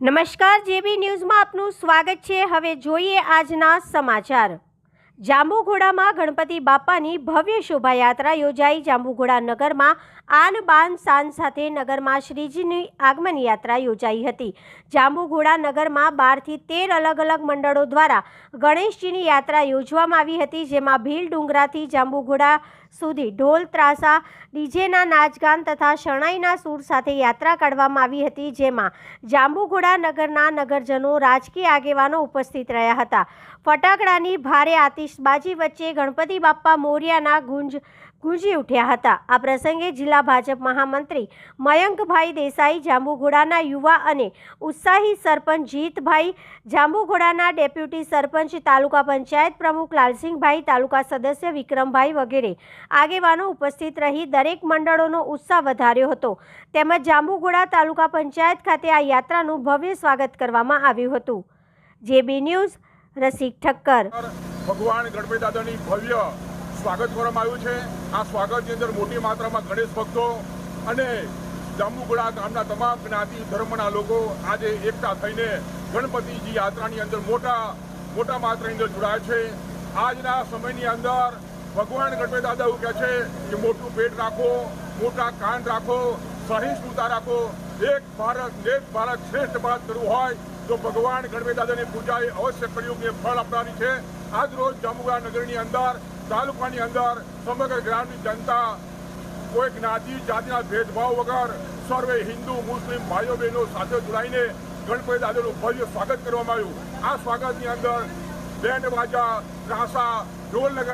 નમસ્કાર જેબી ન્યૂઝમાં આપનું સ્વાગત છે. હવે જોઈએ આજના સમાચાર. જાંબુઘોડામાં ગણપતિ બાપાની ભવ્ય શોભાયાત્રા યોજાઈ. જાંબુઘોડા નગરમાં આન બાન શાન સાથે નગરમાં શ્રીજીની આગમન યાત્રા યોજાઈ હતી. જાંબુઘોડા નગરમાં બારથી તેર અલગ અલગ મંડળો દ્વારા ગણેશજીની યાત્રા યોજવામાં આવી હતી, જેમાં ભીલ ડુંગરાથી જાંબુઘોડા સુધી ઢોલ, ત્રાસા, ડીજેના નાચગાન તથા શરણાઈના સૂર સાથે યાત્રા કાઢવામાં આવી હતી, જેમાં જાંબુઘોડા નગરના નગરજનો રાજકીય આગેવાનો ઉપસ્થિત રહ્યા હતા. ફટાકડાની ભારે આતિશબાજી વચ્ચે ગણપતિ બાપ્પા મોર્યાના ગુંજ, ગુંજી ઉઠ્યા હતા. આ પ્રસંગે જિલ્લા ભાજપ મહામંત્રી મયંકભાઈ દેસાઈ, જાંબુઘોડાના યુવા અને ઉત્સાહી સરપંચ જીતભાઈ જાંબુઘોડાના ડેપ્યુટી સરપંચ, તાલુકા પંચાયત પ્રમુખ લાલસિંહભાઈ, તાલુકા સદસ્ય વિક્રમભાઈ વગેરે આગેવાનો ઉપસ્થિત રહી દરેક મંડળોનો ઉત્સાહ વધાર્યો હતો. તેમજ જાંબુઘોડા તાલુકા પંચાયત ખાતે આ યાત્રાનું ભવ્ય સ્વાગત કરવામાં આવ્યું હતું. J B news, Rasik Thakkar. ભગવાન ગણપતિ દાદાની ભવ્ય સ્વાગત કરવામાં આવ્યું છે. આ સ્વાગતની અંદર મોટી માત્રામાં ગણેશ ભક્તો અને જાંબુગોડા ગામના તમામ જ્ઞાતિ ધર્મના લોકો આજે એકતા થઈને ગણપતિજી યાત્રાની અંદર મોટા મોટા માત્રાની અંદર જોડાય છે. આજના સમયની અંદર ભગવાન ગણપતિ દાદા એવું કહે છે કે મોટું પેટ રાખો, મોટા કાન રાખો, સહિષ્ણુતા રાખો. એક ભારત એક ભારત શ્રેષ્ઠ ભારત કરવું હોય તો ભગવાન ગણપતિ દાદાની પૂજા એ અવશ્ય કળિયુગને ફળ આપનારી છે. આજ રોજ જાંબુગા નગરની અંદર, તાલુકાની અંદર સમગ્ર ગ્રામની જનતા કોઈ જ્ઞાતિ જાતિના ભેદભાવ વગર સર્વે હિન્દુ, મુસ્લિમ ભાઈઓ, બહેનો સાથે જોડાઈને ગણપતિ દાદાનું ભવ્ય સ્વાગત કરવામાં આવ્યું. આ સ્વાગતની અંદર બેન્ડ બાજા રાસા ઢોલ